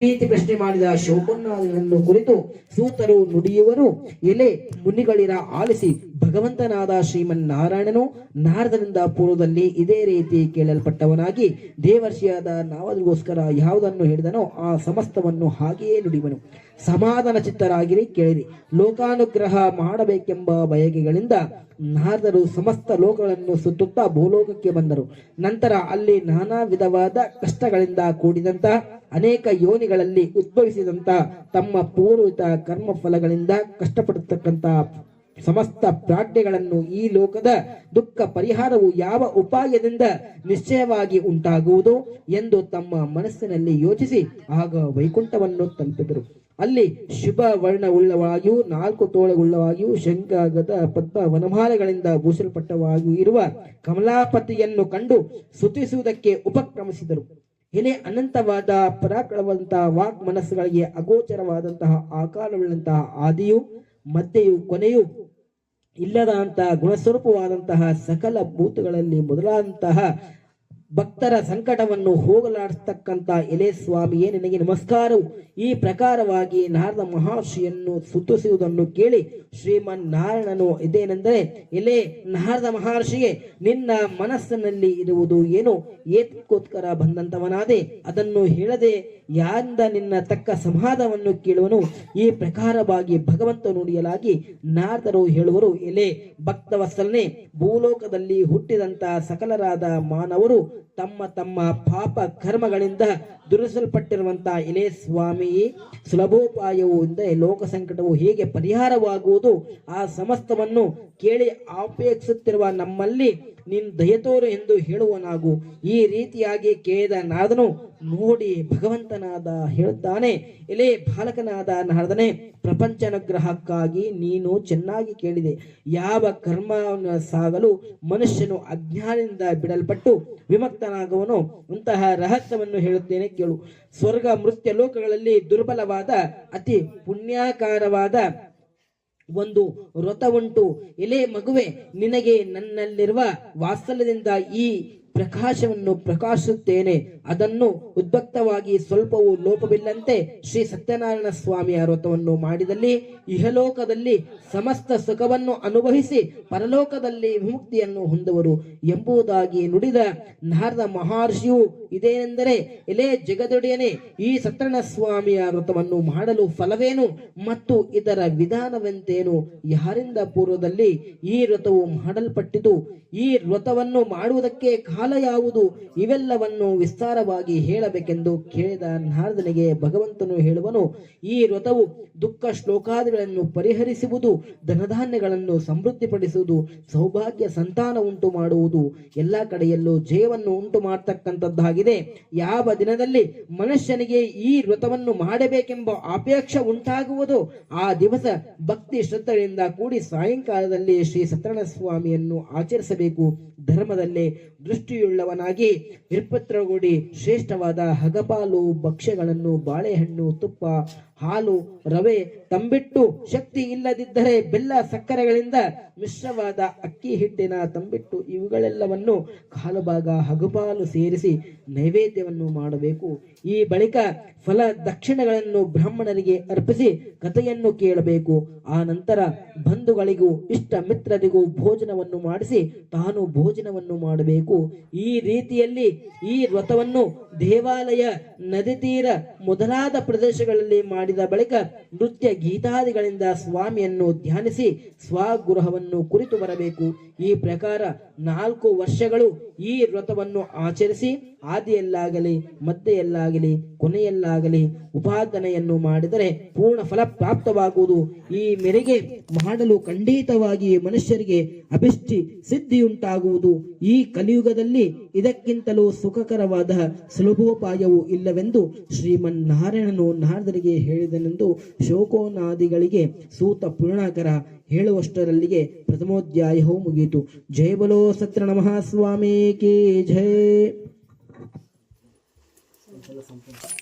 ರೀತಿ ಪ್ರಶ್ನೆ ಮಾಡಿದ ಶೋಕನ್ನಾದಿಗಳನ್ನು ಕುರಿತು ಸೂತರು ನುಡಿಯುವರು ಎಲೆ ಮುನಿಗಳಿರ ಆಲಿಸಿ ಭಗವಂತನಾದ ಶ್ರೀಮನ್ನಾರಾಯಣನು ನಾರದನಿಂದ ಪೂರ್ವದಲ್ಲಿ ಇದೇ ರೀತಿ ಕೇಳಲ್ಪಟ್ಟವನಾಗಿ ದೇವರ್ಷಿಯಾದ ನಾವದಿಗೋಸ್ಕರ ಯಾವುದನ್ನು ಹೇಳಿದನೋ ಆ ಸಮಸ್ತವನ್ನು ಹಾಗೆಯೇ ನುಡಿವನು ಸಮಾಧಾನ ಚಿತ್ತರಾಗಿರಿ ಕೇಳಿರಿ. ಲೋಕಾನುಗ್ರಹ ಮಾಡಬೇಕೆಂಬ ಬಯಕೆಗಳಿಂದ ನಾರದರು ಸಮಸ್ತ ಲೋಕಗಳನ್ನು ಸುತ್ತುತ್ತಾ ಭೂಲೋಕಕ್ಕೆ ಬಂದರು. ನಂತರ ಅಲ್ಲಿ ನಾನಾ ವಿಧವಾದ ಕಷ್ಟಗಳಿಂದ ಕೂಡಿದಂತ, ಅನೇಕ ಯೋನಿಗಳಲ್ಲಿ ಉದ್ಭವಿಸಿದಂತ, ತಮ್ಮ ಪೂರ್ವಿತ ಕರ್ಮ ಫಲಗಳಿಂದ ಕಷ್ಟಪಡತಕ್ಕಂತ ಸಮಸ್ತ ಪ್ರಾಜ್ಞೆಗಳನ್ನು ಈ ಲೋಕದ ದುಃಖ ಪರಿಹಾರವು ಯಾವ ಉಪಾಯದಿಂದ ನಿಶ್ಚಯವಾಗಿ ಉಂಟಾಗುವುದು ಎಂದು ತಮ್ಮ ಮನಸ್ಸಿನಲ್ಲಿ ಯೋಚಿಸಿ ಆಗ ವೈಕುಂಠವನ್ನು ತಲುಪಿದರು. ಅಲ್ಲಿ ಶುಭ ವರ್ಣವುಳ್ಳವಾಗಿಯೂ, ನಾಲ್ಕು ತೋಳವುಳ್ಳವಾಗಿಯೂ ಶಂಖಗದ ಪದ್ಮ ವನಮಾಲೆಗಳಿಂದ ಭೂಷಲ್ಪಟ್ಟವಾಗಿಯೂ ಇರುವ ಕಮಲಾಪತಿಯನ್ನು ಕಂಡು ಸ್ತುತಿಸುವುದಕ್ಕೆ ಉಪಕ್ರಮಿಸಿದರು. ಎಲೆ ಅನಂತವಾದ ಪರಾಕ್ರಮವಂತಹ ವಾಕ್ ಮನಸ್ಸುಗಳಿಗೆ ಅಗೋಚರವಾದಂತಹ ಆಕಾರವುಳ್ಳಂತಹ ಆದಿಯು ಮಧ್ಯೆಯು ಕೊನೆಯು ಇಲ್ಲದಂತಹ ಗುಣಸ್ವರೂಪವಾದಂತಹ ಸಕಲ ಭೂತಗಳಲ್ಲಿ ಮೊದಲಾದಂತಹ ಭಕ್ತರ ಸಂಕಟವನ್ನು ಹೋಗಲಾಡಿಸ್ತಕ್ಕಂತ ಎಲೆ ಸ್ವಾಮಿಯೇ ನಿನಗೆ ನಮಸ್ಕಾರವು ಈ ಪ್ರಕಾರವಾಗಿ ನಾರದ ಮಹರ್ಷಿಯನ್ನು ಸುತ್ತಿಸುವುದನ್ನು ಕೇಳಿ ಶ್ರೀಮನ್ ನಾರಾಯಣನು ಇದೇನೆಂದರೆ, ಎಲೆ ನಾರದ ಮಹರ್ಷಿಗೆ, ನಿನ್ನ ಮನಸ್ಸಿನಲ್ಲಿ ಇರುವುದು ಏನು? ಏತಕ್ಕೋಸ್ಕರ ಬಂದಂತವನಾದೆ? ಅದನ್ನು ಹೇಳದೆ ಯಾರಿಂದ ನಿನ್ನ ತಕ್ಕ ಸಂವಾದವನ್ನು ಕೇಳುವನು? ಈ ಪ್ರಕಾರವಾಗಿ ಭಗವಂತ ನುಡಿಯಲಾಗಿ ನಾರದರು ಹೇಳುವರು, ಎಲೆ ಭಕ್ತವತ್ಸಲನೆ, ಭೂಲೋಕದಲ್ಲಿ ಹುಟ್ಟಿದಂತ ಸಕಲರಾದ ಮಾನವರು ತಮ್ಮ ತಮ್ಮ ಪಾಪ ಕರ್ಮಗಳಿಂದ ದುರಿಸಲ್ಪಟ್ಟಿರುವಂತಹ ಇಲೆ ಸ್ವಾಮಿ, ಸುಲಭೋಪಾಯವು ಎಂದರೆ ಲೋಕ ಸಂಕಟವು ಹೇಗೆ ಪರಿಹಾರವಾಗುವುದು, ಆ ಸಮಸ್ತವನ್ನು ಕೇಳಿ ಅಪೇಕ್ಷಿಸುತ್ತಿರುವ ನಮ್ಮಲ್ಲಿ ನಿನ್ ದಯತೋರು ಎಂದು ಹೇಳುವನಾಗು. ಈ ರೀತಿಯಾಗಿ ಕೇಳಿದ ನಾದನು ನೋಡಿ ಭಗವಂತನಾದ ಹೇಳುತ್ತಾನೆ ಎಲೆ ಬಾಲಕನಾದ ನಾರದನೆ ಪ್ರಪಂಚನುಗ್ರಹಕ್ಕಾಗಿ ನೀನು ಚೆನ್ನಾಗಿ ಕೇಳಿದೆ. ಯಾವ ಕರ್ಮವನ್ನು ಸಾಗಲು ಮನುಷ್ಯನು ಅಜ್ಞಾನದಿಂದ ಬಿಡಲ್ಪಟ್ಟು ವಿಮಕ್ತನಾಗುವನು ಅಂತಹ ರಹಸ್ಯವನ್ನು ಹೇಳುತ್ತೇನೆ ಕೇಳು. ಸ್ವರ್ಗ ಮೃತ್ಯ ಲೋಕಗಳಲ್ಲಿ ದುರ್ಬಲವಾದ, ಅತಿ ಪುಣ್ಯಾಕಾರವಾದ ಒಂದು ವ್ರತ ಉಂಟು ಎಲೆ ಮಗುವೆ, ನಿನಗೆ ನನ್ನಲ್ಲಿರುವ ವಾತ್ಸಲ್ಯದಿಂದ ಈ ಪ್ರಕಾಶವನ್ನು ಪ್ರಕಾಶಿಸುತ್ತೇನೆ. ಅದನ್ನು ಉದ್ಭಕ್ತವಾಗಿ ಸ್ವಲ್ಪವೂ ಲೋಪವಿಲ್ಲಂತೆ ಶ್ರೀ ಸತ್ಯನಾರಾಯಣ ಸ್ವಾಮಿಯ ವ್ರತವನ್ನು ಮಾಡಿದಲ್ಲಿ ಇಹಲೋಕದಲ್ಲಿ ಸಮಸ್ತ ಸುಖವನ್ನು ಅನುಭವಿಸಿ ಪರಲೋಕದಲ್ಲಿ ವಿಮುಕ್ತಿಯನ್ನು ಹೊಂದುವರು ಎಂಬುದಾಗಿ ನುಡಿದ ನಾರದ ಮಹರ್ಷಿಯು ಇದೇನೆಂದರೆ, ಎಲೆ ಜಗದೊಡೆಯನೆ, ಈ ಸತ್ಯನ ಸ್ವಾಮಿಯ ವ್ರತವನ್ನು ಮಾಡಲು ಫಲವೇನು ಮತ್ತು ಇದರ ವಿಧಾನವೆಂತೇನು? ಯಾರಿಂದ ಪೂರ್ವದಲ್ಲಿ ಈ ವ್ರತವು ಮಾಡಲ್ಪಟ್ಟಿತು? ಈ ವ್ರತವನ್ನು ಮಾಡುವುದಕ್ಕೆ ಕಾಲ ಯಾವುದು? ಇವೆಲ್ಲವನ್ನು ವಿಸ್ತಾರವಾಗಿ ಹೇಳಬೇಕೆಂದು ಕೇಳಿದ ನಾರದನಿಗೆ ಭಗವಂತನು ಹೇಳುವನು, ಈ ವ್ರತವು ದುಃಖ ಶ್ಲೋಕಾದಿಗಳನ್ನು ಪರಿಹರಿಸುವುದು, ಧನಧಾನ್ಯಗಳನ್ನು ಸಮೃದ್ಧಿಪಡಿಸುವುದು, ಸೌಭಾಗ್ಯ ಸಂತಾನ ಉಂಟು ಮಾಡುವುದು, ಎಲ್ಲ ಕಡೆಯಲ್ಲೂ ಜಯವನ್ನು ಉಂಟು ಮಾಡತಕ್ಕಂಥದ್ದಾಗಿದೆ. ಯಾವ ದಿನದಲ್ಲಿ ಮನುಷ್ಯನಿಗೆ ಈ ವ್ರತವನ್ನು ಮಾಡಬೇಕೆಂಬ ಅಪೇಕ್ಷೆ ಉಂಟಾಗುವುದು, ಆ ದಿವಸ ಭಕ್ತಿ ಶ್ರದ್ಧೆಯಿಂದ ಕೂಡಿ ಸಾಯಂಕಾಲದಲ್ಲಿ ಶ್ರೀ ಸತ್ಯನಾರಾಯಣ ಸ್ವಾಮಿಯನ್ನು ಆಚರಿಸಬೇಕು. ಧರ್ಮದಲ್ಲೇ ದೃಷ್ಟಿಯುಳ್ಳವನಾಗಿ ವಿರ್ಪತ್ರಗೊಡಿ ಶ್ರೇಷ್ಠವಾದ ಹಗಪಾಲು ಭಕ್ಷ್ಯಗಳನ್ನು ಬಾಳೆಹಣ್ಣು ತುಪ್ಪ ಹಾಲು, ರವೆ, ತಂಬಿಟ್ಟು ಶಕ್ತಿ ಇಲ್ಲದಿದ್ದರೆ ಬೆಲ್ಲ, ಸಕ್ಕರೆಗಳಿಂದ ಮಿಶ್ರವಾದ ಅಕ್ಕಿ, ಹಿಟ್ಟಿನ ತಂಬಿಟ್ಟು ಇವುಗಳೆಲ್ಲವನ್ನು ಕಾಲು ಭಾಗ ಹಗಪಾಲು ಸೇರಿಸಿ ನೈವೇದ್ಯವನ್ನು ಮಾಡಬೇಕು. ಈ ಬಳಿಕ ಫಲ ದಕ್ಷಿಣಗಳನ್ನು ಬ್ರಾಹ್ಮಣರಿಗೆ ಅರ್ಪಿಸಿ ಕಥೆಯನ್ನು ಕೇಳಬೇಕು. ಆ ನಂತರ ಬಂಧುಗಳಿಗೂ, ಇಷ್ಟ ಮಿತ್ರರಿಗೂ ಭೋಜನವನ್ನು ಮಾಡಿಸಿ ತಾನು ಭೋಜನವನ್ನು ಮಾಡಬೇಕು. ಈ ರೀತಿಯಲ್ಲಿ ಈ ವ್ರತವನ್ನು ದೇವಾಲಯ ನದಿ ತೀರ ಮೊದಲಾದ ಪ್ರದೇಶಗಳಲ್ಲಿ ಮಾಡಿದ ಬಳಿಕ ನೃತ್ಯ ಗೀತಾದಿಗಳಿಂದ ಸ್ವಾಮಿಯನ್ನು ಧ್ಯಾನಿಸಿ ಸ್ವಗೃಹವನ್ನು ಕುರಿತು ಬರಬೇಕು. ಈ ಪ್ರಕಾರ ನಾಲ್ಕು ವರ್ಷಗಳು ಈ ವ್ರತವನ್ನು ಆಚರಿಸಿ ಆದಿಯಲ್ಲಾಗಲಿ ಮಧ್ಯೆಯಲ್ಲಾಗಲಿ ಕೊನೆಯಲ್ಲಾಗಲಿ ಉಪಾದನೆಯನ್ನು ಮಾಡಿದರೆ ಪೂರ್ಣ ಫಲ ಪ್ರಾಪ್ತವಾಗುವುದು. ಈ ಮೇರೆಗೆ ಮಾಡಲು ಖಂಡಿತವಾಗಿ ಮನುಷ್ಯರಿಗೆ ಅಭಿಷ್ಟಿ ಸಿದ್ಧಿಯುಂಟಾಗುವುದು. ಈ ಕಲಿಯುಗದಲ್ಲಿ ಇದಕ್ಕಿಂತಲೂ ಸುಖಕರವಾದ ಸುಲಭೋಪಾಯವು ಇಲ್ಲವೆಂದು ಶ್ರೀಮನ್ನಾರಾಯಣನು ನಾರದರಿಗೆ ಹೇಳಿದನೆಂದು ಶೋಕೋನಾದಿಗಳಿಗೆ ಸೂತ ಪುರಾಣಕರ ಹೇಳುವಷ್ಟರಲ್ಲಿಗೆ ಪ್ರಥಮೋಧ್ಯಾಯವು ಮುಗಿಯಿತು. ಜಯ ಬಲೋ ಸತ್ರ ನಮಃ ಸ್ವಾಮಿ ಜಯ 这个方便。